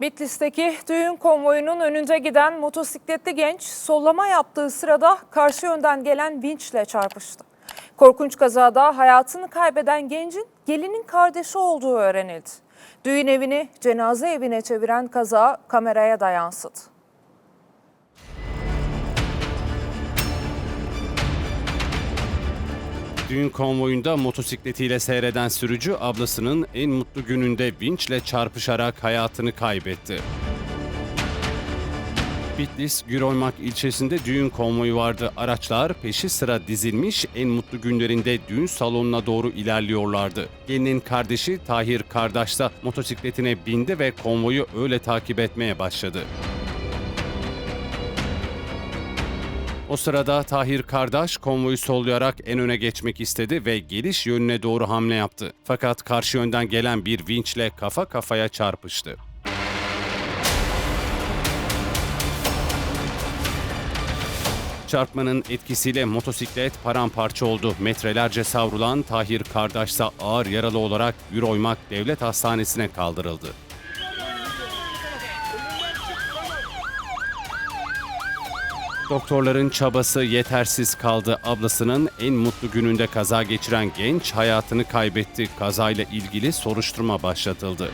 Bitlis'teki düğün konvoyunun önünde giden motosikletli genç sollama yaptığı sırada karşı yönden gelen vinçle çarpıştı. Korkunç kazada hayatını kaybeden gencin gelinin kardeşi olduğu öğrenildi. Düğün evini cenaze evine çeviren kaza kameraya da yansıdı. Düğün konvoyunda motosikletiyle seyreden sürücü ablasının en mutlu gününde vinçle çarpışarak hayatını kaybetti. Bitlis, Güroymak ilçesinde düğün konvoyu vardı. Araçlar peşi sıra dizilmiş en mutlu günlerinde düğün salonuna doğru ilerliyorlardı. Gelinin kardeşi Tahir Kardeş da motosikletine bindi ve konvoyu öyle takip etmeye başladı. O sırada Tahir kardeş konvoyu sollayarak en öne geçmek istedi ve geliş yönüne doğru hamle yaptı. Fakat karşı yönden gelen bir vinçle kafa kafaya çarpıştı. Çarpmanın etkisiyle motosiklet paramparça oldu. Metrelerce savrulan Tahir kardeş ise ağır yaralı olarak Yüroymak Devlet Hastanesi'ne kaldırıldı. Doktorların çabası yetersiz kaldı. Ablasının en mutlu gününde kaza geçiren genç hayatını kaybetti. Kazayla ilgili soruşturma başlatıldı.